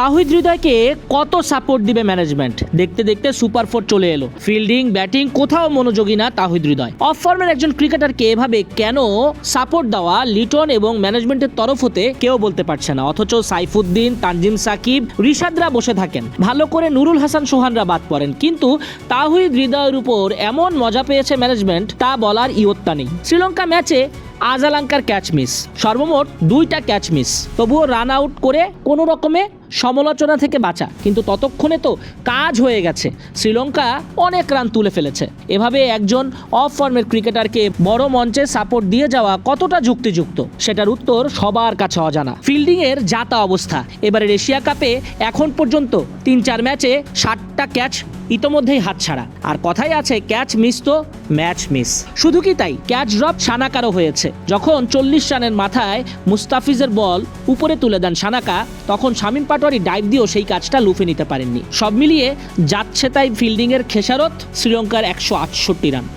তাহিদ হৃদয়কে কত সাপোর্ট দিবে ম্যানেজমেন্ট দেখতে দেখতে সুপার ফোর চলে এলো। ফিল্ডিং ব্যাটিং কোথাও মনোযোগী না তাহিদ হৃদয়। অফ ফর্মের একজন ক্রিকেটারকে এভাবে কেন সাপোর্ট দেওয়া লিটন এবং ম্যানেজমেন্টের তরফ হতে কেউ বলতে পারছে না। অথচ সাইফুদ্দিন, তানজিম সাকিব, রিশাদরা বসে থাকেন। ভালো করে নুরুল হাসান সোহানরা বাদ পড়েন। কিন্তু তাহিদ হৃদয়ের উপর এমন মজা পেয়েছে ম্যানেজমেন্ট তা বলার ইয়ত্তা নেই। শ্রীলঙ্কা ম্যাচে আজালাঙ্কার ক্যাচ মিস সর্বমোট দুইটা ক্যাচ মিস তবুও রান আউট করে কোনো রকমে সমালোচনা থেকে বাঁচা। কিন্তু ততক্ষণে তো কাজ হয়ে গেছে। শ্রীলঙ্কা অনেক রান তুলে ফেলেছে। এভাবে একজন অফ ফর্মের ক্রিকেটারকে বড় মঞ্চে সাপোর্ট দিয়ে যাওয়া কতটা যুক্তিযুক্ত, সেটার উত্তর সবার কাছে অজানা। ফিল্ডিংয়ের যাতা অবস্থা। এবারের এশিয়া কাপে এখন পর্যন্ত তিন চার ম্যাচে ষাটটা ক্যাচ ইতোমধ্যেই হাতছাড়া। আর কথাই আছে, ক্যাচ মিস তো ম্যাচ মিস। শুধু কি তাই? ক্যাচ ড্রপ সানাকারও হয়েছে। যখন চল্লিশ রানের মাথায় মুস্তাফিজের বল উপরে তুলে দেন সানাকা, তখন শামীম পাটোয়ারি ডাইভ দিয়েও সেই কাজটা লুফে নিতে পারেননি। সব মিলিয়ে যাচ্ছে তাই ফিল্ডিংয়ের খেসারত শ্রীলঙ্কার একশো আটষট্টি রান।